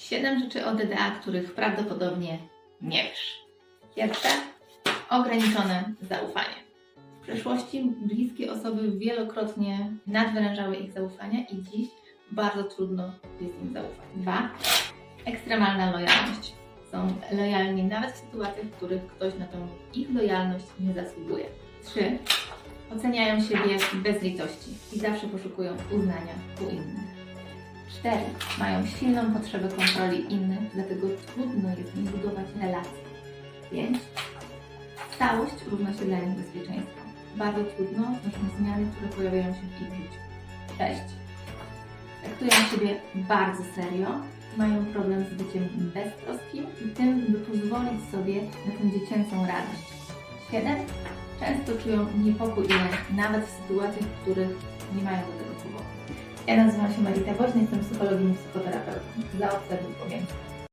Siedem rzeczy o DDA, których prawdopodobnie nie wiesz. Pierwsze, ograniczone zaufanie. W przeszłości bliskie osoby wielokrotnie nadwyrężały ich zaufanie i dziś bardzo trudno jest im zaufać. Dwa, ekstremalna lojalność. Są lojalni nawet w sytuacjach, w których ktoś na tą ich lojalność nie zasługuje. Trzy, oceniają siebie bez litości i zawsze poszukują uznania u innych. 4. Mają silną potrzebę kontroli innych, dlatego trudno jest im budować relacje. 5. Stałość równa się dla nich bezpieczeństwo. Bardzo trudno znoszą zmiany, które pojawiają się w ich życiu. 6. Traktują siebie bardzo serio, mają problem z byciem beztroskim i tym, by pozwolić sobie na tę dziecięcą radość. 7. Często czują niepokój i nawet w sytuacjach, w których nie mają do tego powodu. Ja nazywam się Marita Woźny, jestem psychologiem i psychoterapeutą. Zaobserwuj pomiędzy.